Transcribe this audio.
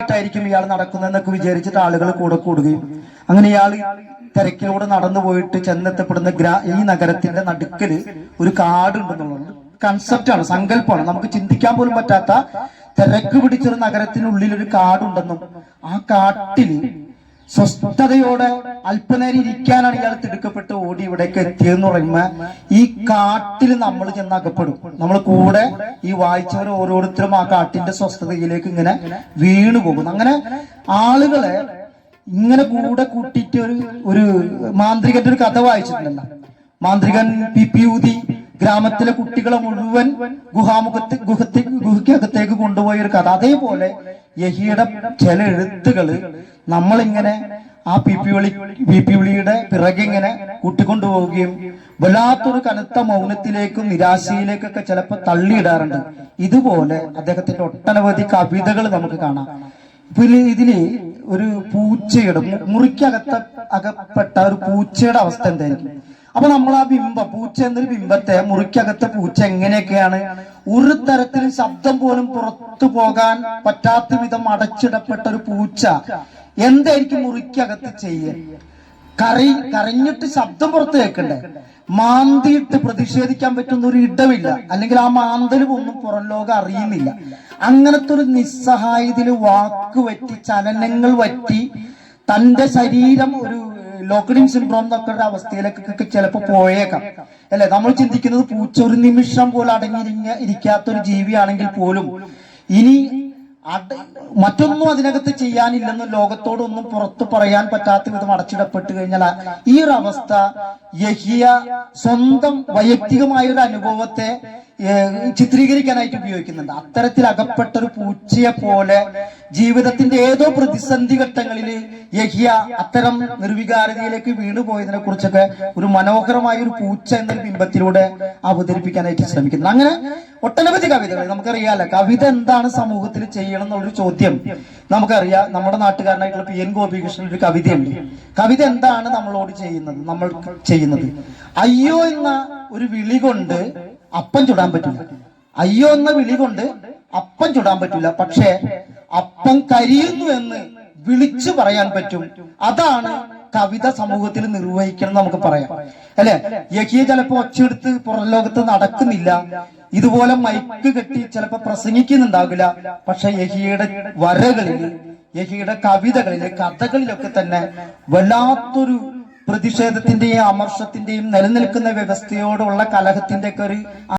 ായിരിക്കും ഇയാൾ നടക്കുന്നതെന്നൊക്കെ വിചാരിച്ചിട്ട് ആളുകൾ കൂടെ കൂടുകയും. അങ്ങനെ ഇയാൾ തിരക്കിലൂടെ നടന്നു പോയിട്ട് ചെന്നെത്തപ്പെടുന്ന ഗ്രാ ഈ നഗരത്തിന്റെ നടുക്കൽ ഒരു കാടുണ്ടെന്നുള്ളത് കൺസെപ്റ്റാണ് സങ്കല്പമാണ്. നമുക്ക് ചിന്തിക്കാൻ പോലും പറ്റാത്ത തിരക്ക് പിടിച്ചൊരു നഗരത്തിനുള്ളിൽ ഒരു കാടുണ്ടെന്നും ആ കാട്ടിൽ സ്വസ്ഥതയോടെ അല്പനേരം ഇരിക്കാനാണ് ഇയാൾ തിടുക്കപ്പെട്ട് ഓടി ഇവിടേക്ക് എത്തിയെന്ന് പറയുമ്പോ ഈ കാട്ടിൽ നമ്മൾ ചെന്ന് അകപ്പെടും നമ്മൾ കൂടെ ഈ വായിച്ചവർ ഓരോരുത്തരും ആ കാട്ടിന്റെ സ്വസ്ഥതയിലേക്ക് ഇങ്ങനെ വീണു പോകുന്നു അങ്ങനെ ആളുകളെ ഇങ്ങനെ കൂടെ കൂട്ടിയിട്ട് ഒരു ഒരു മാന്ത്രികന്റെ ഒരു കഥ വായിച്ചിട്ടുണ്ടല്ലോ. മാന്ത്രികൻ പി. പി. ഊതി ഗ്രാമത്തിലെ കുട്ടികളെ മുഴുവൻ ഗുഹാമുഖത്ത് ഗുഹത്തി ഗുഹയ്ക്കകത്തേക്ക് കൊണ്ടുപോയ ഒരു കഥ. അതേപോലെ യഹിയുടെ ചില എഴുത്തുകൾ നമ്മളിങ്ങനെ ആ പി പി വിളി പി പി വിളിയുടെ പിറകെ ഇങ്ങനെ കൂട്ടിക്കൊണ്ടുപോവുകയും വല്ലാത്തൊരു കനത്ത മൗനത്തിലേക്കും നിരാശയിലേക്കൊക്കെ ചിലപ്പോൾ തള്ളിയിടാറുണ്ട്. ഇതുപോലെ അദ്ദേഹത്തിന്റെ ഒട്ടനവധി കവിതകൾ നമുക്ക് കാണാം. ഇതിൽ ഒരു പൂച്ചയുടെ മുറിക്കകത്ത് അകപ്പെട്ട ഒരു പൂച്ചയുടെ അവസ്ഥ എന്തായിരിക്കും? അപ്പൊ നമ്മൾ ആ ബിംബം പൂച്ച എന്നൊരു ബിംബത്തെ മുറിക്കകത്തെ പൂച്ച എങ്ങനെയൊക്കെയാണ്? ഒരു തരത്തിൽ ശബ്ദം പോലും പുറത്തു പോകാൻ പറ്റാത്ത വിധം അടച്ചിടപ്പെട്ട ഒരു പൂച്ച എന്തായിരിക്കും മുറിക്കകത്ത് ചെയ്യുക കറി കരഞ്ഞിട്ട് ശബ്ദം പുറത്ത് കേൾക്കണ്ടേ? മാന്തിയിട്ട് പ്രതിഷേധിക്കാൻ പറ്റുന്ന ഒരു ഇടമില്ല അല്ലെങ്കിൽ ആ മാന്തലും ഒന്നും പുറം ലോകം അറിയുന്നില്ല. അങ്ങനത്തെ ഒരു നിസ്സഹായതയിൽ വാക്ക് വറ്റി ചലനങ്ങൾ വറ്റി തന്റെ ശരീരം ഒരു ലോക്കഡിൻ സിൻഡ്രോം എന്നൊക്കെ ഒരു അവസ്ഥയിലേക്കൊക്കെ ചിലപ്പോൾ പോയേക്കാം. അല്ലെ? നമ്മൾ ചിന്തിക്കുന്നത് പൂച്ച ഒരു നിമിഷം പോലും അടങ്ങിയിരിക്കാത്ത ഒരു ജീവിയാണെങ്കിൽ പോലും ഇനി അട മറ്റൊന്നും അതിനകത്ത് ചെയ്യാനില്ലെന്ന് ലോകത്തോടൊന്നും പുറത്തു പറയാൻ പറ്റാത്ത വിധം അടച്ചിടപ്പെട്ട് കഴിഞ്ഞാൽ ഈ ഒരു അവസ്ഥ യഹിയ സ്വന്തം വൈയക്തികമായ ഒരു അനുഭവത്തെ ചിത്രീകരിക്കാനായിട്ട് ഉപയോഗിക്കുന്നുണ്ട്. അത്തരത്തിൽ അകപ്പെട്ട ഒരു പൂച്ചയെ പോലെ ജീവിതത്തിന്റെ ഏതോ പ്രതിസന്ധി ഘട്ടങ്ങളിൽ യഹിയ അത്തരം നിർവികാരതയിലേക്ക് വീണുപോയതിനെ കുറിച്ചൊക്കെ ഒരു മനോഹരമായ ഒരു പൂച്ച എന്നൊരു ബിംബത്തിലൂടെ അവതരിപ്പിക്കാനായിട്ട് ശ്രമിക്കുന്നു അങ്ങനെ ഒട്ടനവധി കവിതകൾ. നമുക്കറിയാലോ കവിത എന്താണ് സമൂഹത്തിൽ ചെയ്യണം എന്നുള്ളൊരു ചോദ്യം. നമുക്കറിയാം നമ്മുടെ നാട്ടുകാരനായിട്ടുള്ള പി എൻ ഗോപികൃഷ്ണൻ ഒരു കവിതയുണ്ട്. കവിത എന്താണ് നമ്മളോട് ചെയ്യുന്നത് നമ്മൾ ചെയ്യുന്നത്? അയ്യോ എന്ന ഒരു വിളി കൊണ്ട് അപ്പം ചുടാൻ പറ്റില്ല. അയ്യോ എന്ന വിളി കൊണ്ട് അപ്പം ചുടാൻ പറ്റില്ല. പക്ഷേ അപ്പം കരിയുന്നു എന്ന് വിളിച്ചു പറയാൻ പറ്റും. അതാണ് കവിത സമൂഹത്തിൽ നിർവഹിക്കണം നമുക്ക് പറയാം. അല്ലെ? യഹിയ ചിലപ്പോ ഒച്ചയെടുത്ത് പുറം ലോകത്ത് നടക്കുന്നില്ല. ഇതുപോലെ മൈക്ക് കെട്ടി ചിലപ്പോ പ്രസംഗിക്കുന്നുണ്ടാകില്ല. പക്ഷെ യഹിയുടെ വരകളിൽ യഹിയുടെ കവിതകളിൽ കഥകളിലൊക്കെ തന്നെ വല്ലാത്തൊരു പ്രതിഷേധത്തിന്റെയും അമർഷത്തിന്റെയും നിലനിൽക്കുന്ന വ്യവസ്ഥയോടുള്ള കലഹത്തിന്റെ ഒക്കെ ഒരു